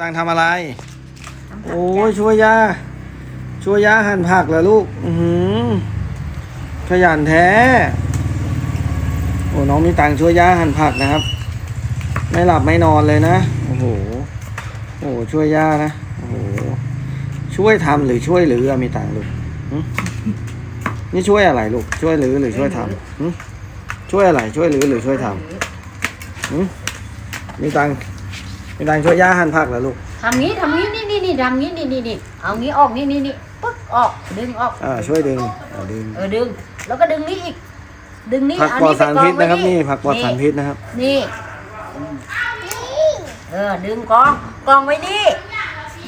ตังทำอะไร โอ้ยช่วยยาช่วยยาหั่นผักเหรอลูก อือหือขยันแท้ โอ้น้องมีตังค์ช่วยย่าหั่นผักนะครับ ไม่หลับไม่นอนเลยนะ โอ้โห โอ้โหช่วยย่านะ โอ้โห ช่วยทำหรือช่วยหรืออะมีตังค์ลูกหึนี่ช่วยอะไรลูก ช่วยหรือหรือช่วยทำหึช่วยอะไร ช่วยหรือหรือช่วยทำหึมีตัง ค์มีตังค์ช่วยย่าหั่นผักเหรอลูก ทำงี้ทำงี้นี่นี่นี่ทำงี้นี่นี่นี่เอางี้ออกนี่นี่นี่ปึ๊กออกดึงออกอ่าช่วยดึงอ่าดึง เออดึง แล้วก็ดึงนี่อีก ดึงนี่ผักเาปลอดไปสารพิษกองไว้นะครับนี่ผักปลอดสารพิษนะครับ นี่เออดึงกองกองไว้นี่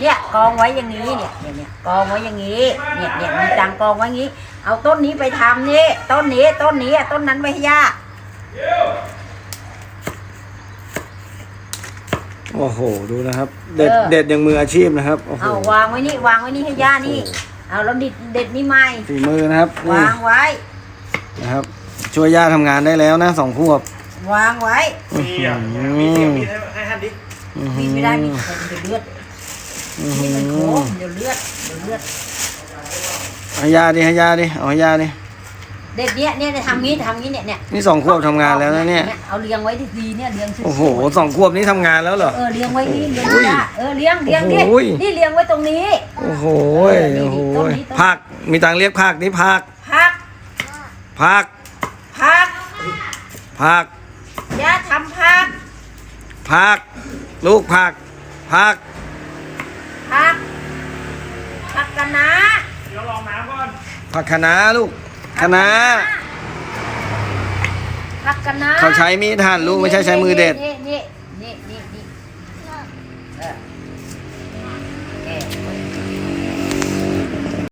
เนี่ยกองไว้อย่างนี้เนี่ยเนี่ยเนี่ยกองไว้อย่างนี้เนี่ยเนี่ยมีตังกองไว้อย่างนี้ เอาต้นนี้ไปทำนี่ต้นนี้ต้นนี้ต้นนั้นไว้ให้ย่า โอ้โห ดูนะครับ เด็ดเด็ดอย่างมืออาชีพนะครับ โอ้โหเอาวางไว้นี่วางไว้นี่ให้ย่านี่ เอาแล้วดิดเด็ดนี่ไม้ฝีมือนะครับนี่วางไว้ นะครับ ช่วยย่าทำงานได้แล้วนะสองขวบ วางไว้อื้อหือมีเสียงมีให้ให้ท่านดิอื้อหืมีอไม่ได้มีเดี๋ยวเลือดอื้อนี่หืมันโค้องเดี๋ยวเลือดเดี๋ยวเลือดให้ย่าดิให้ย่าดิเอาให้ย่าดิ เด็กเนี้ยเนี่ยทำงี้ทำงี้เนี่ยเนี่ยนี่สองขวบทำงานแล้วนะเนี่ย เอาเลี้ยงไว้ดีๆเนี่ยเลี้ยงสวยๆโอ้โหสองขวบนี้ทำงานแล้วเหรอ เออเลี้ยงไว้นี่เลี้ยงอุ้ยจ้าเออเลี้ยงเลี้ยงดิโอ้โหนี่เลี้ยงไว้ตรงนี้ โอ้โหเออนี่โอ้โหต้นนี้ต้นผักมีตังค์เรียกผักนี่ผักพักผักพักผักย่าทำพักผัก ลูกผักผักพักพักกันนะ เดี๋ยวลองน้ำก่อนผักคะน้าลูก คะน้าพักกันนะเขาใช้มีดหั่นลูกไม่ใช่ใช้มือเด็ด นี่นี่